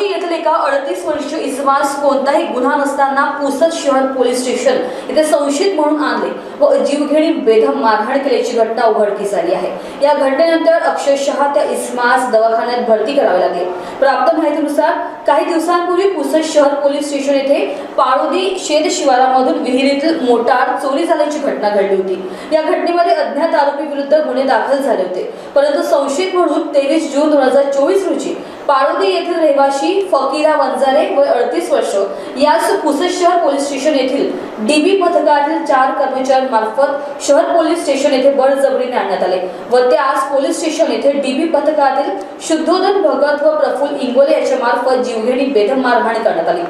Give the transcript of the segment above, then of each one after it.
अमरावती येथील एका अडतीस वर्षीय इसमास कोणताही गुन्हा नसताना पुसद शहर पोलीस स्टेशन येथे संशयित म्हणून आणले व जीवघेणी बेधम मारहाण केल्याची घटना उघडकीस आली आहे. या घटनेनंतर अक्षरशः त्या इस्मास दवाखान्यात भरती करावी लागले. प्राप्त माहितीनुसार काही दिवसांपूर्वी पुसद शहर पोलीस स्टेशन येथे पाळोदी शेत शिवारामधून विहिरीतील मोटार चोरी झाल्याची घटना घडली होती. या घटनेमध्ये अज्ञात आरोपी विरुद्ध गुन्हे दाखल झाले होते. परंतु संशयित म्हणून तेवीस जून दोन हजार चोवीस रोजी पाळोदी येथील रहिवाशी फकीरा वंजारे व अडतीस वर्ष. यास पुसद शहर पोलीस स्टेशन येथील डीबी पथकातील चार कर्मचाऱ्यांमार्फत शहर पोलीस स्टेशन येथे बळजबरीने आणण्यात आले व ते आज पोलीस स्टेशन येथे डीबी पथकातील शुद्धोदन भगत व प्रफुल्ल इंगोले यांच्या मार्फत जीवघेणी बेदम मारहाण करण्यात आली.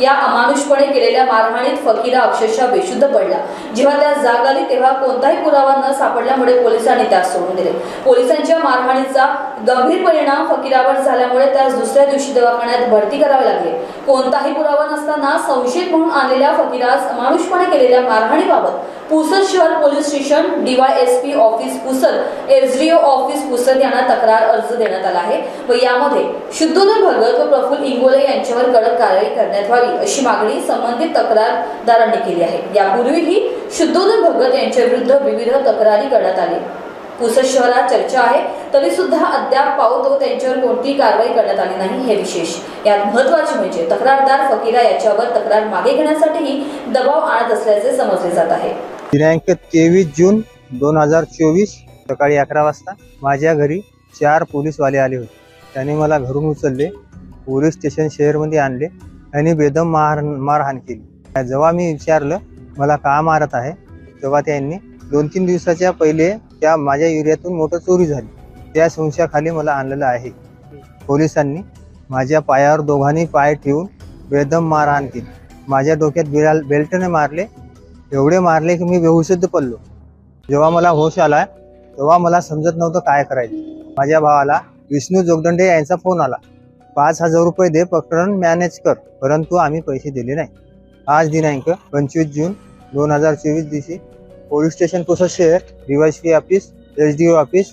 या अमानुषपणे केलेल्या मारहाणीत फकीरा अक्षरशः बेशुद्ध पडला. जेव्हा त्या जाग आली तेव्हा कोणताही पुरावा न सापडल्यामुळे पोलिसांनी त्यास सोडून दिले. पोलिसांच्या मारहाणीचा गंभीर परिणाम फकीरावर झाल्यामुळे त्यास दुसऱ्या दिवशी दवाखान्यात भरती करावे लागले. कोणताही पुरावा नसताना संशयित म्हणून आणलेल्या फकीरास अमानुषपणे केलेल्या मारहाणीबाबत पुसद शहर police station DYSP office Pusad SDO office Pusad यांना तक्रार अर्ज देण्यात आला आहे. व यामध्ये शुद्धोदन भगत व प्रफुल्ल इंगोले यांच्यावर कडक कारवाई करण्यात व्हावी अशी मागणी संबंधित तक्रारदारांनी केली आहे. यापूर्वीही शुद्धोदन भगत यांच्या विरुद्ध विविध तक्रारी करण्यात आली. पुसद शहरात चर्चा आहे तरी सुद्धा अद्याप पावतो त्यांच्यावर कोणतीही कारवाई करण्यात आली नाही हे विशेष. यात महत्त्वाचे म्हणजे तक्रारदार फकीरा याच्यावर तक्रार मागे घेण्यासाठीही दबाव आणत असल्याचे समजले जात आहे. दिनांक तेवीस जून दोन हजार चोवीस सकाळी अकरा वाजता माझ्या घरी चार पोलीसवाले आले होते. त्याने मला घरून उचलले पोलीस स्टेशन शहरमध्ये आणले आणि बेदम मार मारहाण केली. जेव्हा मी विचारलं मला का मारत आहे? तेव्हा त्यांनी दोन तीन दिवसाच्या पहिले त्या माझ्या एरियातून मोटर चोरी झाली. त्या संशयाखाली मला आणलेलं आहे. पोलिसांनी माझ्या पायावर दोघांनी पाय ठेवून बेदम मारहाण केली. माझ्या डोक्यात बिराल बेल्टने मारले एवढे मारले की मी बेहुशुद्ध पडलो. जेव्हा मला होश आला तेव्हा मला समजत नव्हतं काय करायचं. माझ्या भावाला विष्णू जोगदंडे यांचा फोन आला. पाच हजार रुपये दे प्रकरण मॅनेज कर परंतु आम्ही पैसे दिले नाही. आज दिनांक पंचवीस जून दोन हजार चोवीस दिवशी पोलीस स्टेशन पुसद शहर DYSP office S D O office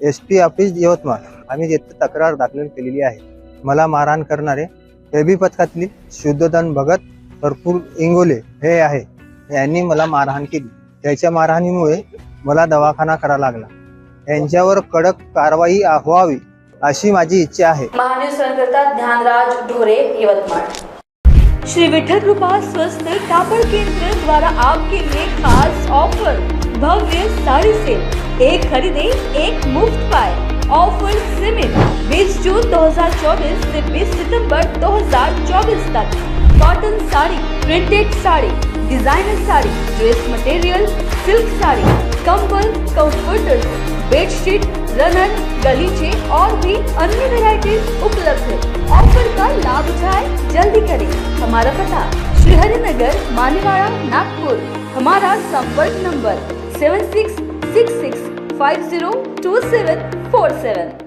S P office Yavatmal. आम्ही जेथे तक्रार दाखल केलेली आहे. मला मारहाण करणारे एबी पथकातली शुद्धदान भगत भरपूर इंगोले हे आहे. यांनी मला मारहाण केली. त्याच्या मारहाणीमुळे मला दवाखाना करा लागला. यांच्यावर कडक कारवाई व्हावी अशी माझी इच्छा आहे. ध्यानराज ढोरे यवतमाळ. श्री विठल कृपा स्वस्थ कापड़ केंद्र द्वारा आपके लिए खास ऑफर भव्य साड़ी सेल. एक खरीदे एक मुफ्त पाए. ऑफर सीमित 20 जून 2024 से 20 सितंबर 2024 तक. Cotton sari printed sari designer sari dress material silk sari कंबल कंफर्टर्स बेडशीट रनर गलीचे और भी अन्य वेराइटीज उपलब्ध है। ऑफ़र का लाभ उठाए, जल्दी करें। हमारा पता श्री हरिनगर मानेवाड़ा, नागपुर। हमारा संपर्क number seven six six six five zero two seven four seven